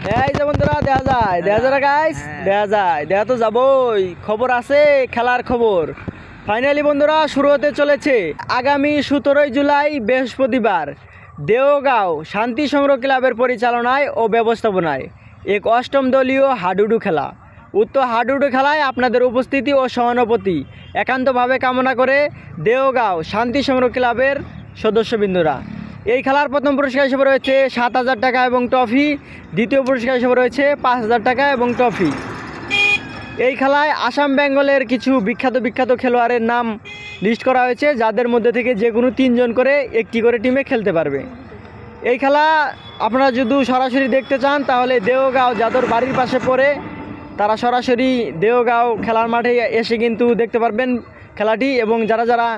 এই যে বন্ধুরা দেখা যায়। দেখা যায় গাইস হ্যাঁ। দেখা যায়। দেখা তো যাবই। খবর আছে খেলার খবর। ফাইনালি বন্ধুরা শুরু হতে চলেছে আগামী সতেরোই জুলাই বৃহস্পতিবার। দেওগাঁও শান্তি সংগ্রহ ক্লাবের পরিচালনায় ও ব্যবস্থাপনায় এক অষ্টম দলীয় হাডুডু খেলা। উত্তর হাডুডু খেলায় আপনাদের উপস্থিতি ও সহানুভূতি একান্তভাবে কামনা করে দেওগাঁও শান্তি সংগ্রহ ক্লাবের সদস্যবৃন্দরা। এই খেলার প্রথম পুরস্কার হিসেবে রয়েছে সাত হাজার টাকা এবং ট্রফি। দ্বিতীয় পুরস্কার হিসেবে রয়েছে পাঁচ হাজার টাকা এবং ট্রফি। এই খেলায় আসাম বেঙ্গলের কিছু বিখ্যাত বিখ্যাত খেলোয়াড়ের নাম লিস্ট করা হয়েছে, যাদের মধ্যে থেকে যে কোনো তিনজন করে একটি করে টিমে খেলতে পারবে। এই খেলা আপনারা যদি সরাসরি দেখতে চান, তাহলে দেওগাঁও যাদের বাড়ির পাশে পড়ে তারা সরাসরি দেওগাঁও খেলার মাঠে এসে কিন্তু দেখতে পারবেন খেলাটি। এবং যারা যারা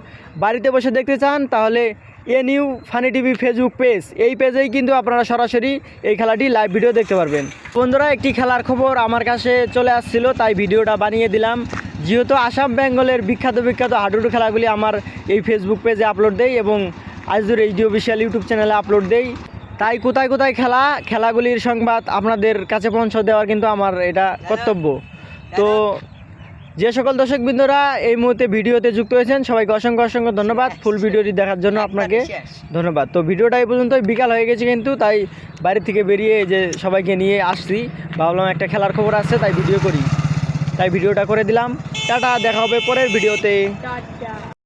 বাড়িতে বসে দেখতে চান, তাহলে a new funny TV Facebook page. এই পেজেই কিন্তু আপনারা সরাসরি এই খেলাটি লাইভ ভিডিও দেখতে পারবেন। বন্ধুরা, একটি খেলার খবর আমার কাছে চলে আসছিল, তাই ভিডিওটা বানিয়ে দিলাম। যেহেতু আসাম বেঙ্গলের বিখ্যাত বিখ্যাত হাডুডু খেলাগুলি আমার এই ফেসবুক পেজে আপলোড দেই এবং আজদুর এইচডি অফিসিয়াল ইউটিউব চ্যানেলে আপলোড দেই। তাই কোথায় কোথায় খেলা, খেলাগুলির সংবাদ আপনাদের কাছে পৌঁছে দেওয়ার কিন্তু আমার এটা কর্তব্য। তো যে সকল দর্শক বিন্দুরা এই মুহূর্তে ভিডিওতে যুক্ত হয়েছেন সবাইকে অসংখ্য অসংখ্য ধন্যবাদ। ফুল ভিডিওটি দেখার জন্য আপনাকে ধন্যবাদ। তো ভিডিওটা এই পর্যন্ত বিকাল হয়ে গেছে কিন্তু তাই বাড়ি থেকে বেরিয়ে যে সবাইকে নিয়ে আসছি। ভাবলাম একটা খেলার খবর আছে তাই ভিডিও করি। তাই ভিডিওটা করে দিলাম। টাটা দেখা হবে পরের ভিডিওতে।